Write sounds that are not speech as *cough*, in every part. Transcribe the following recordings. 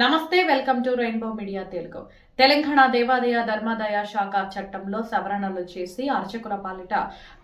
నమస్తే welcome to rainbow media Telugu. Telangana దేవాదాయ ధర్మాదాయ శాఖ చట్టంలో సవరణలు చేసి అర్చకుల పాలిట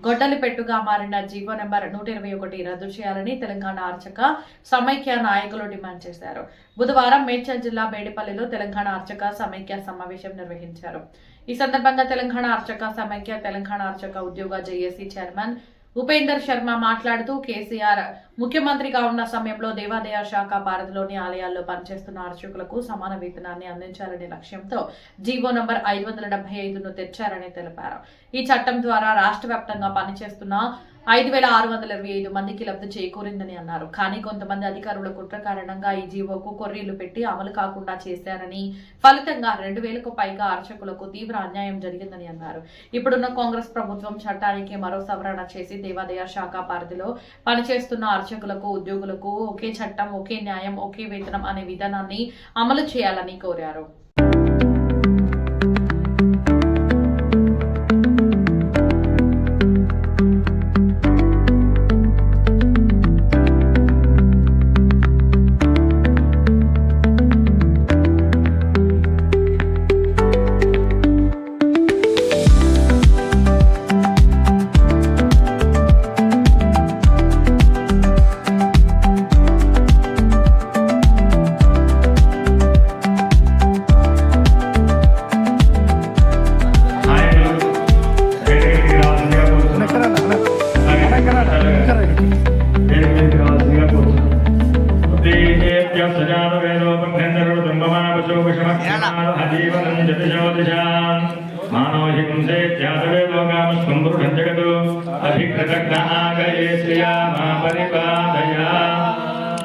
గొడ్డలి పెట్టుగా మారిన జీవో నెంబర్ నూట ఇరవై ఒకటి రద్దు చేయాలని తెలంగాణ అర్చక సమైక్య నాయకులు డిమాండ్ చేశారు. బుధవారం మేడ్చల్ జిల్లా బేడిపల్లిలో తెలంగాణ అర్చక సమైక్య సమావేశం నిర్వహించారు. ఈ సందర్భంగా తెలంగాణ అర్చక సమైక్య తెలంగాణ అర్చక ఉద్యోగ జేఏసీ చైర్మన్ ఉపేందర్ శర్మ మాట్లాడుతూ కేసీఆర్ ముఖ్యమంత్రిగా ఉన్న సమయంలో దేవాదాయ శాఖ భారత్లోని ఆలయాల్లో పనిచేస్తున్న అర్చకులకు సమాన వేతనాన్ని అందించాలనే లక్ష్యంతో జీవో నంబర్ ఐదు వందల డెబ్బై ఐదును తెచ్చారని తెలిపారు. ఈ చట్టం ద్వారా రాష్ట్ర వ్యాప్తంగా పనిచేస్తున్న ఐదు వేల ఆరు వందల ఇరవై ఐదు మందికి లబ్ధి చేకూరిందని అన్నారు. కానీ కొంతమంది అధికారుల కుట్ర కారణంగా ఈ జీవోకు కొర్రీలు పెట్టి అమలు కాకుండా చేశారని ఫలితంగా రెండు వేలకు పైగా అర్చకులకు తీవ్ర అన్యాయం జరిగిందని అన్నారు. ఇప్పుడున్న కాంగ్రెస్ ప్రభుత్వం చట్టానికి మరో సవరణ చేసి దేవాదాయ శాఖ పరిధిలో పనిచేస్తున్న అర్చకులకు ఉద్యోగులకు ఒకే చట్టం ఒకే న్యాయం ఒకే వేతనం అనే విధానాన్ని అమలు చేయాలని కోరారు.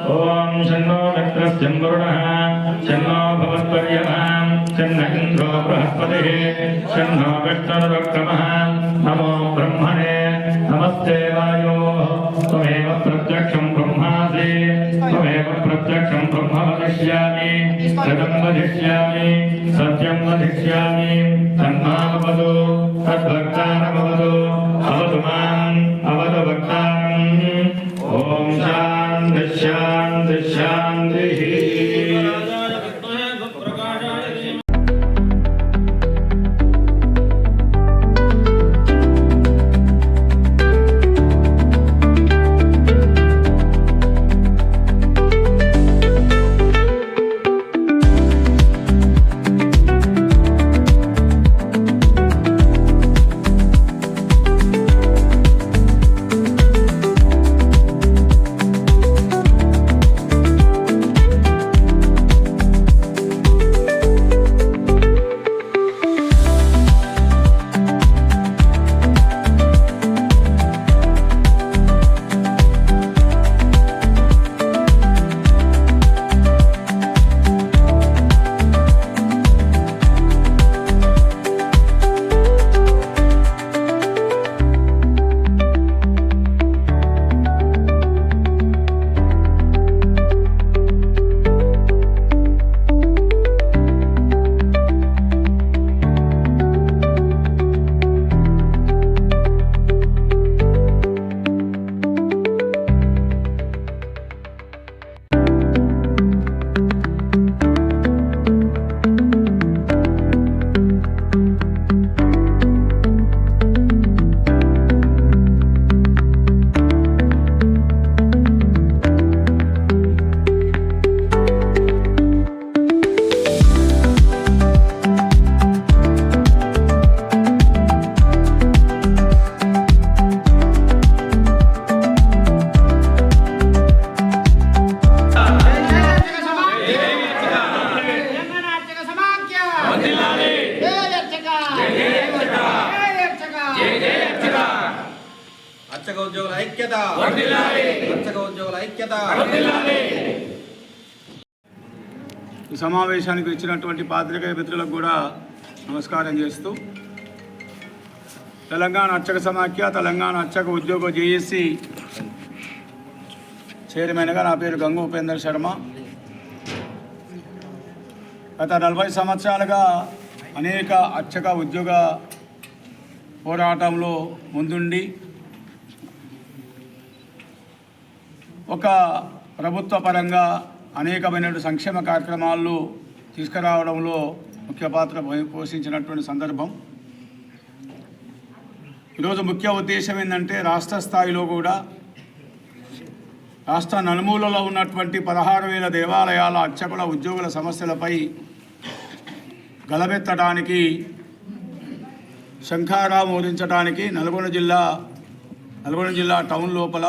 ఓం శన్నో మిత్రస్యం వరుణః శన్నో భవత్పర్యమాం. శన్న ఇంద్రో బృహస్పతిः. శన్నో విష్ణురుక్రమः నమో బ్రహ్మణే. నమస్తే వాయో. త్వమేవ ప్రత్యక్షం బ్రహ్మాసి. త్వమేవ ప్రత్యక్షం బ్రహ్మ వదిష్యామి జగం వదిష్యామి సత్యం వదిష్యామి. తన్మామవదు తద్భక్తారమవదు అవదు మాం. సమావేశానికి వచ్చినటువంటి పాత్రికేయ మిత్రులకు కూడా నమస్కారం చేస్తూ తెలంగాణ అర్చక సమాఖ్య తెలంగాణ అర్చక ఉద్యోగ జేఏసీ చైర్మన్గా నా పేరు గంగు ఉపేందర్ శర్మ. గత నలభై సంవత్సరాలుగా అనేక అర్చక ఉద్యోగ పోరాటంలో ముందుండి ఒక ప్రభుత్వ పరంగా అనేకమైన సంక్షేమ కార్యక్రమాలు తీసుకురావడంలో ముఖ్య పాత్ర పోషించినటువంటి సందర్భం. ఈరోజు ముఖ్య ఉద్దేశం ఏంటంటే రాష్ట్ర స్థాయిలో కూడా రాష్ట్ర నలుమూలలో ఉన్నటువంటి పదహారు వేల దేవాలయాల అర్చకుల ఉద్యోగుల సమస్యలపై గలబెత్తడానికి శంఖారా ఊరించడానికి నల్గొండ జిల్లా నల్గొండ జిల్లా టౌన్ లోపల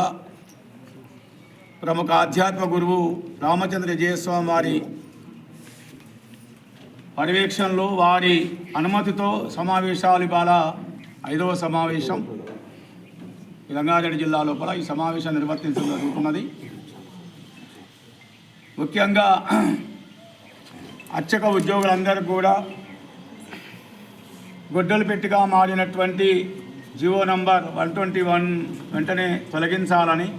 ప్రముఖ ఆధ్యాత్మ గురువు రామచంద్ర జయస్వామి వారి పర్యవేక్షణలో వారి అనుమతితో సమావేశాలు ఇవాళ ఐదవ సమావేశం. రంగారెడ్డి జిల్లా లోపల ఈ సమావేశం నిర్వర్తించడం జరుగుతున్నది. ముఖ్యంగా అర్చక ఉద్యోగులందరూ కూడా గొడ్డలు పెట్టిగా మారినటువంటి G O number one twenty one వెంటనే తొలగించాలని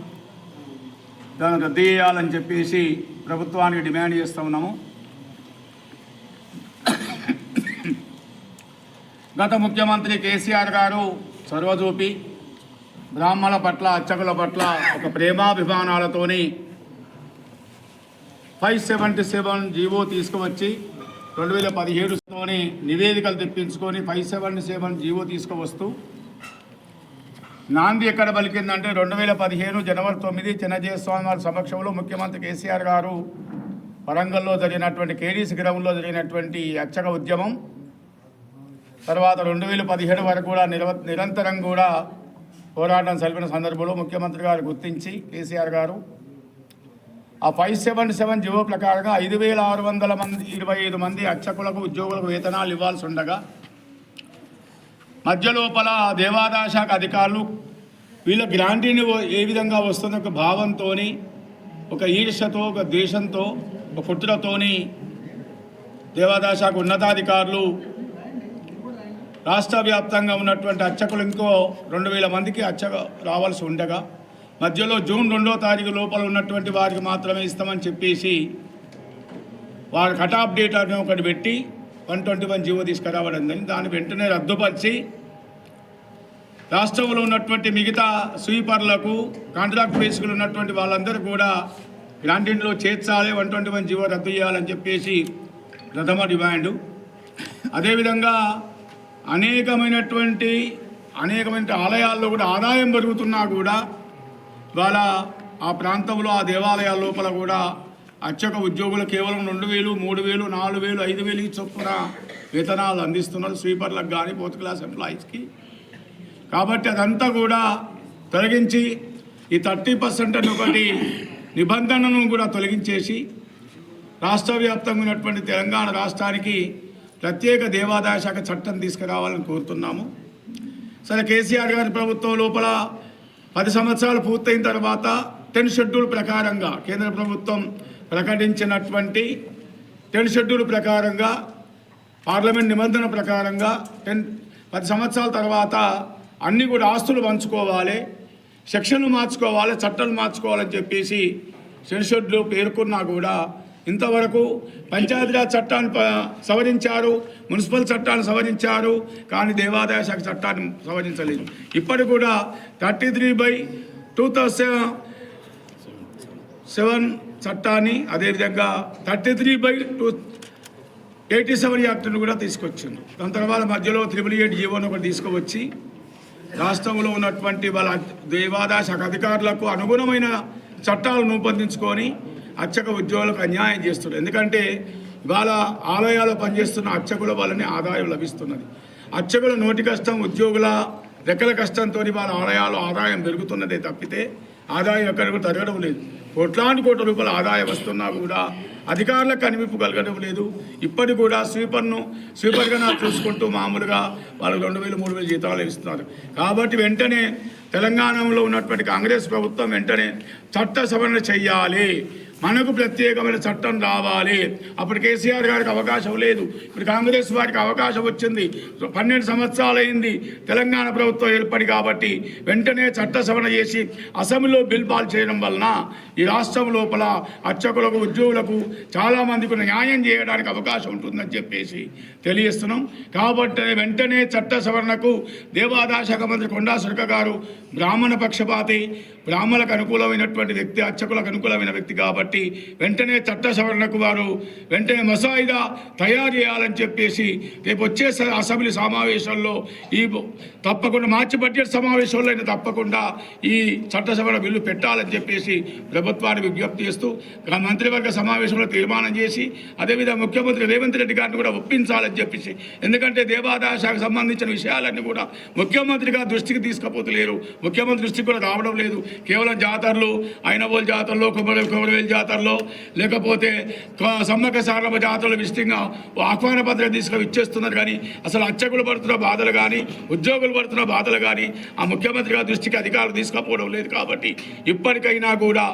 దాన్ని రద్దు చేయాలని చెప్పేసి ప్రభుత్వానికి డిమాండ్ చేస్తూ ఉన్నాము. గత ముఖ్యమంత్రి కేసీఆర్ గారు చొరవచూపి బ్రాహ్మణుల పట్ల అర్చకుల పట్ల ఒక ప్రేమాభిమానాలతోని ఫైవ్ సెవెంటీ సెవెన్ జీవో తీసుకువచ్చి రెండు వేల పదిహేడుతోని నివేదికలు తెప్పించుకొని ఫైవ్ సెవెంటీ సెవెన్ జీవో తీసుకువస్తూ నాంది ఎక్కడ పలికిందంటే రెండు వేల పదిహేను జనవరి తొమ్మిది చిన్నజయ స్వామి వారి సమక్షంలో ముఖ్యమంత్రి కేసీఆర్ గారు వరంగల్లో జరిగినటువంటి కేడీసీ గ్రౌండ్లో జరిగినటువంటి అచ్చక అర్చక ఉద్యమం. తర్వాత రెండు వేల పదిహేడు వరకు కూడా నిర నిరంతరం కూడా పోరాటం సలిపిన సందర్భంలో ముఖ్యమంత్రి గారు గుర్తించి కేసీఆర్ గారు ఆ ఫైవ్ సెవెన్ సెవెన్ జీవో ప్రకారంగా ఐదు వేల ఆరు వందల మంది ఇరవై ఐదు మంది అర్చకులకు ఉద్యోగులకు వేతనాలు ఇవ్వాల్సి ఉండగా మధ్యలోపల ఆ దేవాదాయ శాఖ అధికారులు వీళ్ళ గ్రాంటీని ఏ విధంగా వస్తుందో ఒక భావంతో ఒక ఈర్ష్యతో ఒక ద్వేషంతో ఒక కుట్రతోని దేవాదాయ శాఖ ఉన్నతాధికారులు రాష్ట్ర వ్యాప్తంగా ఉన్నటువంటి అర్చకులు ఇంకో రెండు వేల మందికి అర్చక రావాల్సి ఉండగా మధ్యలో జూన్ రెండో తారీఖు లోపల ఉన్నటువంటి వారికి మాత్రమే ఇస్తామని చెప్పేసి వారి కటాప్ డేట్ అని ఒకటి పెట్టి వన్ ట్వంటీ వన్ జీవో తీసుకురావడం దాన్ని వెంటనే రద్దుపరిచి రాష్ట్రంలో ఉన్నటువంటి మిగతా స్వీపర్లకు కాంట్రాక్ట్ బేసికలు ఉన్నటువంటి వాళ్ళందరూ కూడా గ్రాంటీన్లో చేర్చాలి వన్ ట్వంటీ వన్ జీవో రద్దు చేయాలని చెప్పేసి ప్రథమ డిమాండు. అదేవిధంగా అనేకమైనటువంటి అనేకమైన ఆలయాల్లో కూడా ఆదాయం పెరుగుతున్నా కూడా వాళ్ళ ఆ ప్రాంతంలో ఆ దేవాలయాల లోపల కూడా అర్చక ఉద్యోగులు కేవలం రెండు వేలు మూడు వేలు నాలుగు వేలు ఐదు వేలు చొప్పున వేతనాలు అందిస్తున్నారు. స్వీపర్లకు కానీ ఫోర్త్ క్లాస్ ఎంప్లాయీస్కి. కాబట్టి అదంతా కూడా తొలగించి ఈ థర్టీ పర్సెంట్ అని ఒకటి నిబంధనను కూడా తొలగించేసి రాష్ట్ర వ్యాప్తంగా ఉన్నటువంటి తెలంగాణ రాష్ట్రానికి ప్రత్యేక దేవాదాయ శాఖ చట్టం తీసుకురావాలని కోరుతున్నాము. సరే కేసీఆర్ గారి ప్రభుత్వం లోపల పది సంవత్సరాలు పూర్తయిన తర్వాత టెన్ షెడ్యూల్ ప్రకారంగా కేంద్ర ప్రభుత్వం ప్రకటించినటువంటి టెన్ షెడ్యూల్ ప్రకారంగా పార్లమెంట్ నిబంధన ప్రకారంగా టెన్ పది సంవత్సరాల తర్వాత అన్నీ కూడా ఆస్తులు పంచుకోవాలి సెక్షన్లు మార్చుకోవాలి చట్టాలు మార్చుకోవాలని చెప్పేసి షెడ్యూల్లో పేర్కొన్నా కూడా ఇంతవరకు పంచాయతీరాజ్ చట్టాన్ని సవరించారు మున్సిపల్ చట్టాన్ని సవరించారు కానీ దేవాదాయ శాఖ చట్టాన్ని సవరించలేదు. ఇప్పటికి కూడా thirty three by two thousand seven చట్టాన్ని అదేవిధంగా thirty three by two eighty seven యాక్ట్ను కూడా తీసుకొచ్చింది. దాని తర్వాత మధ్యలో త్రిబుల్ ఎయిట్ జీవోను ఒకటి తీసుకువచ్చి రాష్ట్రంలో ఉన్నటువంటి వాళ్ళ దేవాదాయ శాఖ అధికారులకు అనుగుణమైన చట్టాలు రూపొందించుకొని అర్చక ఉద్యోగులకు అన్యాయం చేస్తున్నారు. ఎందుకంటే వాళ్ళ ఆలయాల్లో పనిచేస్తున్న అర్చకుల వల్లనే ఆదాయం లభిస్తున్నది. అర్చకుల నోటి కష్టం ఉద్యోగుల రెక్కల కష్టంతో వాళ్ళ ఆలయాలు ఆదాయం పెరుగుతున్నదే తప్పితే ఆదాయం ఎక్కడ తరగడం లేదు. కోట్లాది కోట్ల రూపాయల ఆదాయం వస్తున్నా కూడా అధికారులకు కనిపింపు కలగడం లేదు. ఇప్పటికి కూడా స్వీపర్ను స్వీపర్గా చూసుకుంటూ మామూలుగా వాళ్ళకి రెండు వేలు మూడు వేలు జీతాలు ఇస్తున్నారు. కాబట్టి వెంటనే తెలంగాణలో ఉన్నటువంటి కాంగ్రెస్ ప్రభుత్వం వెంటనే చట్ట సవరణ చెయ్యాలి మనకు ప్రత్యేకమైన చట్టం రావాలి. అప్పుడు కేసీఆర్ గారికి అవకాశం లేదు. ఇప్పుడు కాంగ్రెస్ వారికి అవకాశం వచ్చింది. పన్నెండు సంవత్సరాలు అయింది తెలంగాణ ప్రభుత్వం ఏర్పడి కాబట్టి వెంటనే చట్ట సవరణ చేసి అసెంబ్లీలో బిల్ పాల్ చేయడం వలన ఈ రాష్ట్రం లోపల అర్చకులకు ఉద్యోగులకు చాలామందికి న్యాయం చేయడానికి అవకాశం ఉంటుందని చెప్పేసి తెలియస్తున్నాం కాబట్టి వెంటనే చట్ట సవరణకు దేవాదాయ శాఖ మంత్రి కొండా సురక గారు బ్రాహ్మణ పక్షపాతి బ్రాహ్మణులకు అనుకూలమైనటువంటి వ్యక్తి అర్చకులకు అనుకూలమైన వ్యక్తి కాబట్టి కాబట్టి వెంటనే చట్ట సవరణకు వారు వెంటనే మసాయిదా తయారు చేయాలని చెప్పేసి రేపు వచ్చే స- అసెంబ్లీ సమావేశంలో ఈ తప్పకుండా మార్చి బడ్జెట్ సమావేశంలో అయినా తప్పకుండా ఈ చట్ట సవరణ బిల్లు పెట్టాలని చెప్పేసి ప్రభుత్వానికి విజ్ఞప్తి చేస్తూ మంత్రివర్గ సమావేశంలో తీర్మానం చేసి అదేవిధంగా ముఖ్యమంత్రి రేవంత్ రెడ్డి గారిని కూడా ఒప్పించాలని చెప్పేసి ఎందుకంటే దేవాదాయ శాఖకు సంబంధించిన విషయాలన్నీ కూడా ముఖ్యమంత్రి గారి దృష్టికి తీసుకుపోతలేరు. ముఖ్యమంత్రి దృష్టికి కూడా రావడం లేదు. కేవలం జాతరలు అయినవోలు జాతరలో కొబ్బరి కొబ్బరివేలు జాతరలో లేకపోతే సమ్మక సమ్మక్క సారలమ్మ జాతరలో విస్తృతంగా ఆహ్వాన పత్రిక తీసుకొని ఇచ్చేస్తున్నారు కానీ అసలు అర్చకులు పడుతున్న బాధలు కానీ ఉద్యోగులు పడుతున్న బాధలు కానీ ఆ ముఖ్యమంత్రి గారి దృష్టికి అధికారులు తీసుకుపోవడం లేదు కాబట్టి ఇప్పటికైనా కూడా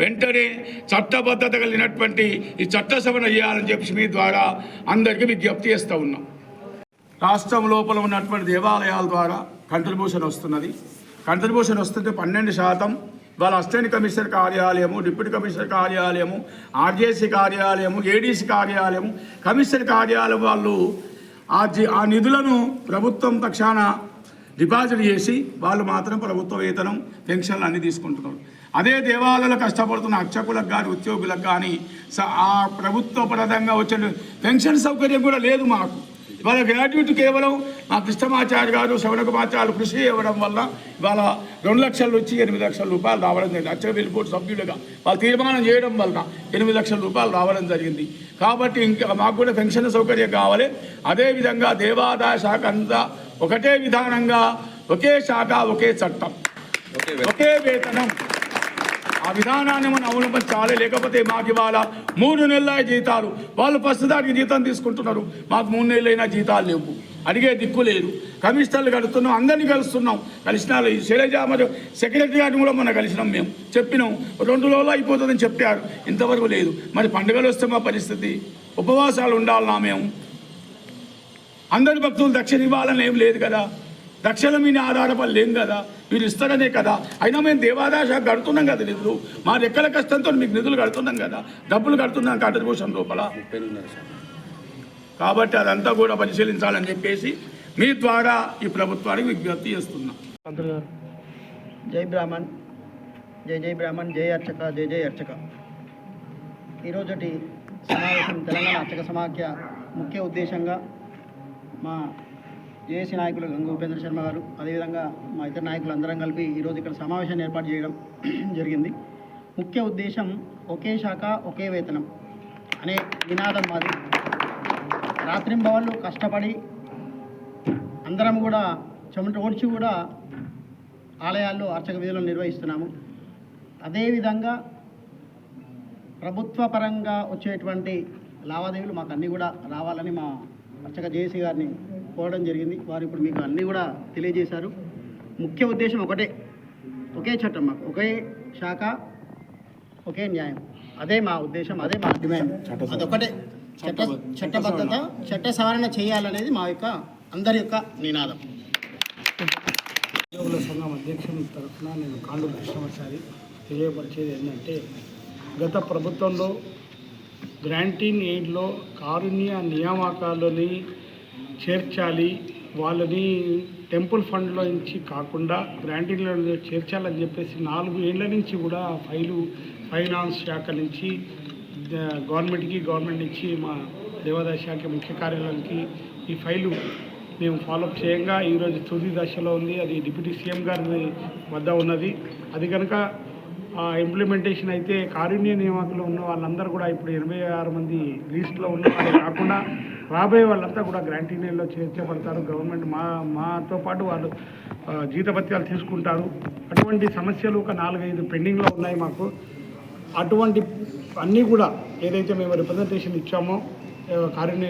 వెంటనే చట్టబద్ధత కలిగినటువంటి ఈ చట్ట సవరణ చేయాలని చెప్పి మీ ద్వారా అందరికీ విజ్ఞప్తి చేస్తూ ఉన్నాం. రాష్ట్రం లోపల ఉన్నటువంటి దేవాలయాల ద్వారా కంట్రిబ్యూషన్ వస్తున్నది. కంట్రిబ్యూషన్ వస్తుంటే పన్నెండు శాతం వాళ్ళ అసిస్టెంట్ కమిషనర్ కార్యాలయము డిప్యూటీ కమిషనర్ కార్యాలయము ఆర్జేసీ కార్యాలయము ఏడీసీ కార్యాలయము కమిషనర్ కార్యాలయం వాళ్ళు ఆ జి ఆ నిధులను ప్రభుత్వం పక్షాన డిపాజిట్ చేసి వాళ్ళు మాత్రం ప్రభుత్వ వేతనం పెన్షన్లు అన్నీ తీసుకుంటున్నారు. అదే దేవాలయాలు కష్టపడుతున్న అర్చకులకు కానీ ఉద్యోగులకు కానీ స- ఆ ప్రభుత్వ పరంగా వచ్చిన పెన్షన్ సౌకర్యం కూడా లేదు మాకు. ఇవాళ గ్రాడ్యుయేట్ కేవలం ఆ కృష్ణమాచార్య గారు శ్రవణకుమాచార్యులు కృషి ఇవ్వడం వల్ల ఇవాళ రెండు లక్షల నుంచి ఎనిమిది లక్షల రూపాయలు రావడం జరిగింది. అచ్చల వెళ్ళిపోటు సభ్యులుగా వాళ్ళు తీర్మానం చేయడం వలన ఎనిమిది లక్షల రూపాయలు రావడం జరిగింది. కాబట్టి ఇంకా మాకు కూడా పెన్షన్ సౌకర్యం కావాలి. అదేవిధంగా దేవాదాయ శాఖ అంతా ఒకటే విధానంగా ఒకే శాఖ ఒకే చట్టం. ఒకే వేతనం. ఆ విధానాన్ని మనం అవలంబించాలి. లేకపోతే మాకు ఇవాళ మూడు నెలల జీతాలు. వాళ్ళు ప్రస్తుతానికి జీతం తీసుకుంటున్నారు. మాకు మూడు నెలలైనా జీతాలు లేవు. అడిగే దిక్కు లేదు. కమిషనర్లు కడుతున్నాం. అందరినీ కలుస్తున్నాం. కలిసిన శైలజ మరియు సెక్రటరీ గారిని కూడా మొన్న కలిసినాం మేము. చెప్పినాం. రెండు రోజులు అయిపోతుందని చెప్పారు. ఇంతవరకు లేదు. మరి పండుగలు వస్తే మా పరిస్థితి. ఉపవాసాలు ఉండాలన్నా మేము? అందరి భక్తులు దక్షిణ ఇవ్వాలని ఏం లేదు కదా. దక్షిణ మీద ఆధారపడి లేం కదా. మీరు ఇస్తారనే కదా. అయినా మేము దేవాదాశ కడుతున్నాం కదా నిధులు. మా రెక్కల కష్టంతో మీకు నిధులు కడుతున్నాం కదా. డబ్బులు కడుతున్నాం కాంట్రిబ్యూషన్ లోపల. కాబట్టి అదంతా కూడా పరిశీలించాలని చెప్పేసి మీ ద్వారా ఈ ప్రభుత్వానికి విజ్ఞప్తి చేస్తున్నాం. జై బ్రాహ్మణ్ జై జై బ్రాహ్మణ్ జై అర్చక జై జై అర్చక. ఈరోజుటి సమావేశం తెలంగాణ అర్చక సమాఖ్య ముఖ్య ఉద్దేశంగా మా జేఏసీ నాయకులు గంగు ఉపేంద్ర శర్మ గారు అదేవిధంగా మా ఇతర నాయకులు అందరం కలిపి ఈరోజు ఇక్కడ సమావేశాన్ని ఏర్పాటు చేయడం *clears throat* జరిగింది. ముఖ్య ఉద్దేశం ఒకే శాఖ ఒకే వేతనం అనే నినాదం మాది. రాత్రింబవళ్ళు కష్టపడి అందరం కూడా చెమట ఓడ్చి కూడా ఆలయాల్లో అర్చక విధులను నిర్వహిస్తున్నాము. అదేవిధంగా ప్రభుత్వ పరంగా వచ్చేటువంటి లావాదేవీలు మాకు అన్నీ కూడా రావాలని మా అర్చక జేసీ గారిని పోవడం జరిగింది. వారు ఇప్పుడు మీకు అన్నీ కూడా తెలియజేశారు. ముఖ్య ఉద్దేశం ఒకటే. ఒకే చట్టం మాకు. ఒకే శాఖ ఒకే న్యాయం. అదే మా ఉద్దేశం అదే మా డిమాండ్. అదొకటే. చట్ట చట్టబద్ధత చట్ట సవరణ చేయాలనేది మా యొక్క అందరి యొక్క నినాదం. ఉద్యోగుల సంఘం అధ్యక్షుని తరఫున నేను కాండు కృష్ణమాచారి తెలియపరిచేది ఏంటంటే గత ప్రభుత్వంలో గ్రాంటీన్ ఎయిడ్లో కారుణ్య నియామకాలని చేర్చాలి. వాళ్ళని టెంపుల్ ఫండ్లో నుంచి కాకుండా గ్రాంటీలో చేర్చాలని చెప్పేసి నాలుగు ఏళ్ళ నుంచి కూడా ఫైలు ఫైనాన్స్ శాఖ నుంచి గవర్నమెంట్కి గవర్నమెంట్ నుంచి మా దేవాదాయ శాఖ ముఖ్య కార్యాలయానికి ఈ ఫైలు మేము ఫాలోఅప్ చేయంగా. ఈరోజు తుది దశలో ఉంది. అది డిప్యూటీ సీఎం గారి వద్ద ఉన్నది. అది కనుక ఆ ఇంప్లిమెంటేషన్ అయితే కారుణ్య నియామకులు ఉన్న వాళ్ళందరూ కూడా ఇప్పుడు ఎనభై ఆరు మంది లీస్ట్లో ఉన్న కాకుండా రాబోయే వాళ్ళంతా కూడా గ్రాంటీనియల్లో చేర్చబడతారు గవర్నమెంట్ మా మాతో పాటు వాళ్ళు జీతభత్యాలు తీసుకుంటారు. అటువంటి సమస్యలు ఒక నాలుగైదు పెండింగ్లో ఉన్నాయి మాకు. అటువంటి అన్నీ కూడా ఏదైతే మేము రిప్రజెంటేషన్ ఇచ్చామో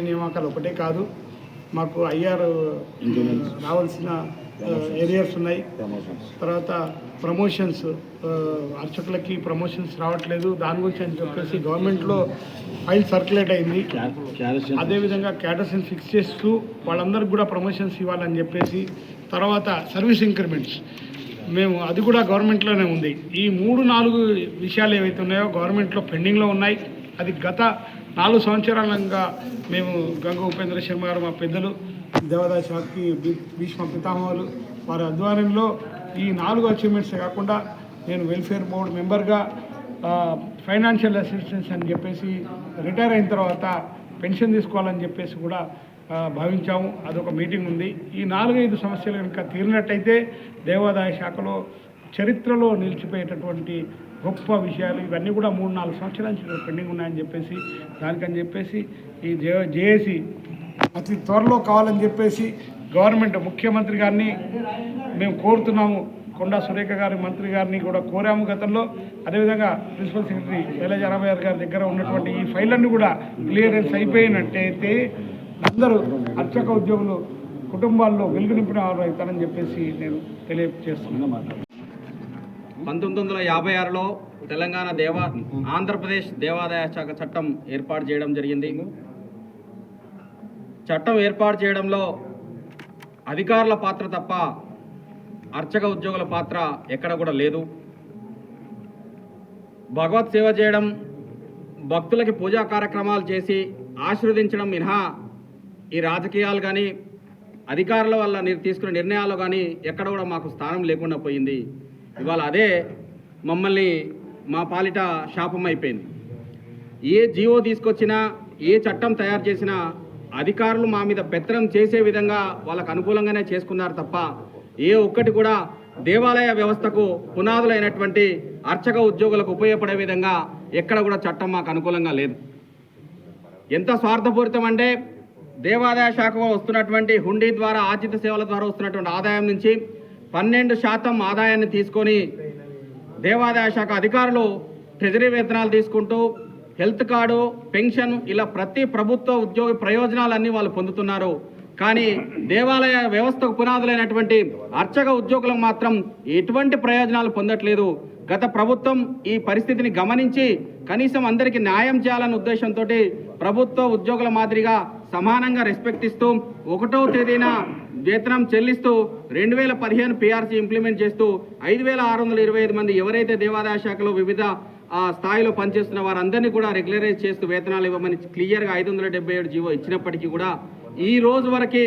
నియామకాలు ఒకటే కాదు. మాకు ఐఆర్ రావాల్సిన ఏరియాస్ ఉన్నాయి. తర్వాత ప్రమోషన్స్ అర్చకులకి ప్రమోషన్స్ రావట్లేదు. దాని గురించి అని చెప్పేసి గవర్నమెంట్లో ఫైల్ సర్క్యులేట్ అయింది. అదేవిధంగా క్యాటర్స్ని ఫిక్స్ చేస్తూ వాళ్ళందరికీ కూడా ప్రమోషన్స్ ఇవ్వాలని చెప్పేసి తర్వాత సర్వీస్ ఇంక్రిమెంట్స్ మేము అది కూడా గవర్నమెంట్లోనే ఉంది. ఈ మూడు నాలుగు విషయాలు ఏవైతే ఉన్నాయో గవర్నమెంట్లో పెండింగ్లో ఉన్నాయి. అది గత నాలుగు సంవత్సరాలుగా మేము గంగ ఉపేంద్ర శర్మ గారు మా పెద్దలు దేవాదాయ శాఖకి భీష్మ పితామహులు వారి ఆధ్వర్యంలో ఈ నాలుగు అచీవ్మెంట్స్ కాకుండా నేను వెల్ఫేర్ బోర్డు మెంబర్గా ఫైనాన్షియల్ అసిస్టెన్స్ అని చెప్పేసి రిటైర్ అయిన తర్వాత పెన్షన్ తీసుకోవాలని చెప్పేసి కూడా భావించాము. అదొక మీటింగ్ ఉంది. ఈ నాలుగైదు సమస్యలు కనుక తీరినట్టయితే దేవాదాయ శాఖలో చరిత్రలో నిలిచిపోయేటటువంటి గొప్ప విషయాలు ఇవన్నీ కూడా మూడు నాలుగు సంవత్సరాల నుంచి పెండింగ్ ఉన్నాయని చెప్పేసి దానికని చెప్పేసి ఈ జే జేఏసీ అతి త్వరలో కావాలని చెప్పేసి గవర్నమెంట్ ముఖ్యమంత్రి గారిని మేము కోరుతున్నాము. కొండా సురేఖ గారి మంత్రి గారిని కూడా కోరాము గతంలో. అదేవిధంగా ప్రిన్సిపల్ సెక్రటరీ శైలజ రామయ్య గారి దగ్గర ఉన్నటువంటి ఈ ఫైళ్ళన్నీ కూడా క్లియరెన్స్ అయిపోయినట్టయితే అందరూ అర్చక ఉద్యోగులు కుటుంబాల్లో వెలుగు నింపిన వారు అవుతారని చెప్పేసి నేను తెలియజేస్తున్నాను. పంతొమ్మిది వందల యాభై ఆరులో తెలంగాణ దేవా ఆంధ్రప్రదేశ్ దేవాదాయ శాఖ చట్టం ఏర్పాటు చేయడం జరిగింది. చట్టం ఏర్పాటు చేయడంలో అధికారుల పాత్ర తప్ప అర్చక ఉద్యోగుల పాత్ర ఎక్కడ కూడా లేదు. భగవత్ సేవ చేయడం భక్తులకి పూజా కార్యక్రమాలు చేసి ఆశీర్వదించడం మినహా ఈ రాజకీయాలు కానీ అధికారుల వల్ల మీరు తీసుకునే నిర్ణయాలు కానీ ఎక్కడ కూడా మాకు స్థానం లేకుండా పోయింది. ఇవాళ అదే మమ్మల్ని మా పాలిట శాపం అయిపోయింది. ఏ జీవో తీసుకొచ్చినా ఏ చట్టం తయారు చేసినా అధికారులు మా మీద పెత్తనం చేసే విధంగా వాళ్ళకు అనుకూలంగానే చేసుకున్నారు తప్ప ఏ ఒక్కటి కూడా దేవాలయ వ్యవస్థకు పునాదులైనటువంటి అర్చక ఉద్యోగులకు ఉపయోగపడే విధంగా ఎక్కడ కూడా చట్టం మాకు అనుకూలంగా లేదు. ఎంత స్వార్థపూరితం అంటే దేవాదాయ శాఖకు వస్తున్నటువంటి హుండీ ద్వారా ఆర్జిత సేవల ద్వారా వస్తున్నటువంటి ఆదాయం నుంచి పన్నెండు శాతం ఆదాయాన్ని తీసుకొని దేవాదాయ శాఖ అధికారులు ట్రెజరీ వేతనాలు తీసుకుంటూ హెల్త్ కార్డు పెన్షన్ ఇలా ప్రతి ప్రభుత్వ ఉద్యోగ ప్రయోజనాలన్నీ వాళ్ళు పొందుతున్నారు. కానీ దేవాలయ వ్యవస్థకు పునాదులైనటువంటి అర్చక ఉద్యోగులకు మాత్రం ఎటువంటి ప్రయోజనాలు పొందట్లేదు. గత ప్రభుత్వం ఈ పరిస్థితిని గమనించి కనీసం అందరికీ న్యాయం చేయాలన్న ఉద్దేశంతో ప్రభుత్వ ఉద్యోగుల మాదిరిగా సమానంగా రెస్పెక్ట్ ఇస్తూ ఒకటో తేదీన వేతనం చెల్లిస్తూ రెండు వేల పదిహేను పీఆర్సీ ఇంప్లిమెంట్ చేస్తూ ఐదు వేల ఆరు వందల ఇరవై ఐదు మంది ఎవరైతే దేవాదాయ శాఖలో వివిధ ఆ, స్థాయిలో పనిచేస్తున్న వారందరినీ కూడా రెగ్యులరైజ్ చేస్తూ వేతనాలు ఇవ్వమని క్లియర్గా ఐదు వందల డెబ్బై ఏడు జీవో ఇచ్చినప్పటికీ కూడా ఈ రోజు వరకు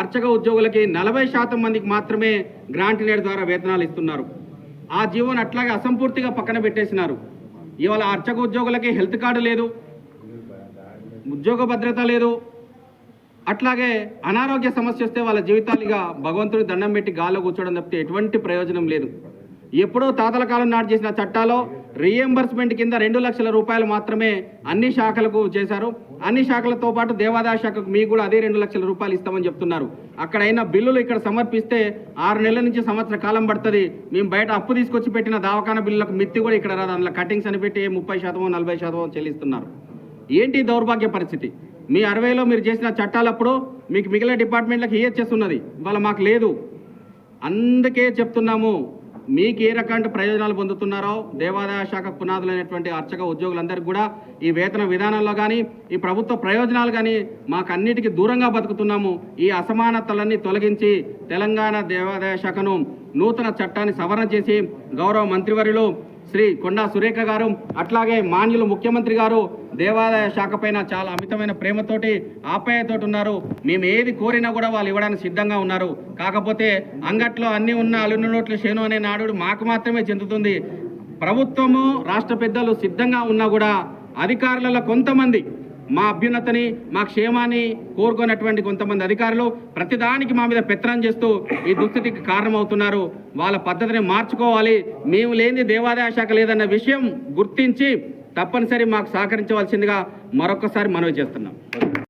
అర్చక ఉద్యోగులకి నలభై శాతం మందికి మాత్రమే గ్రాంట్ నేడ్ ద్వారా వేతనాలు ఇస్తున్నారు. ఆ జీవోని అట్లాగే అసంపూర్తిగా పక్కన పెట్టేసినారు. ఇవాళ అర్చక ఉద్యోగులకి హెల్త్ కార్డు లేదు ఉద్యోగ భద్రత లేదు అట్లాగే అనారోగ్య సమస్య వస్తే వాళ్ళ జీవితాలుగా భగవంతుడి దండం పెట్టి గాల్లో కూర్చోవడం తప్పితే ఎటువంటి ప్రయోజనం లేదు. ఎప్పుడో తాతల కాలం నాటి చేసిన చట్టాలో రీఎంబర్స్మెంట్ కింద రెండు లక్షల రూపాయలు మాత్రమే అన్ని శాఖలకు చేశారు. అన్ని శాఖలతో పాటు దేవాదాయ శాఖకు మీకు కూడా అదే రెండు లక్షల రూపాయలు ఇస్తామని చెప్తున్నారు. అక్కడైన బిల్లులు ఇక్కడ సమర్పిస్తే ఆరు నెలల నుంచి సంవత్సర కాలం పడుతుంది. మేము బయట అప్పు తీసుకొచ్చి పెట్టిన దవాఖాన బిల్లులకు మిత్తి కూడా ఇక్కడ రాదు. అందులో కటింగ్స్ అని పెట్టి ముప్పై శాతం నలభై శాతం చెల్లిస్తున్నారు. ఏంటి దౌర్భాగ్య పరిస్థితి? మీ అరవైలో మీరు చేసిన చట్టాలప్పుడు మీకు మిగిలిన డిపార్ట్మెంట్లకు ఈహెచ్ఎస్ ఉన్నది? ఇవాళ మాకు లేదు. అందుకే చెప్తున్నాము. మీకు ఏ రకమైన ప్రయోజనాలు పొందుతున్నారో దేవాదాయ శాఖ పునాదులైనటువంటి అర్చక ఉద్యోగులందరికీ కూడా ఈ వేతన విధానంలో కానీ ఈ ప్రభుత్వ ప్రయోజనాలు కానీ మాకు అన్నిటికీ దూరంగా బతుకుతున్నాము. ఈ అసమానతలన్నీ తొలగించి తెలంగాణ దేవాదాయ శాఖను నూతన చట్టాన్ని సవరణ చేసి గౌరవ మంత్రివర్యులు శ్రీ కొండా సురేఖ గారు అట్లాగే మాన్యులు ముఖ్యమంత్రి గారు దేవాదాయ శాఖ పైన చాలా అమితమైన ప్రేమతోటి ఆప్యాయతోటి ఉన్నారు మేము ఏది కోరినా కూడా వాళ్ళు ఇవ్వడానికి సిద్ధంగా ఉన్నారు. కాకపోతే అంగట్లో అన్ని ఉన్న అల్లున్న నోట్ల శేను అనే నాడు మాకు మాత్రమే చెందుతుంది. ప్రభుత్వము రాష్ట్ర పెద్దలు సిద్ధంగా ఉన్నా కూడా అధికారులలో కొంతమంది మా అభ్యున్నతని మా క్షేమాన్ని కోరుకున్నటువంటి కొంతమంది అధికారులు ప్రతిదానికి మా మీద పెత్తనం చేస్తూ ఈ దుస్థితికి కారణమవుతున్నారు. వాళ్ళ పద్ధతిని మార్చుకోవాలి. మేము లేని దేవాదాయ శాఖ లేదన్న విషయం గుర్తించి తప్పనిసరి మాకు సహకరించవలసిందిగా మరొకసారి మనవి చేస్తున్నాం.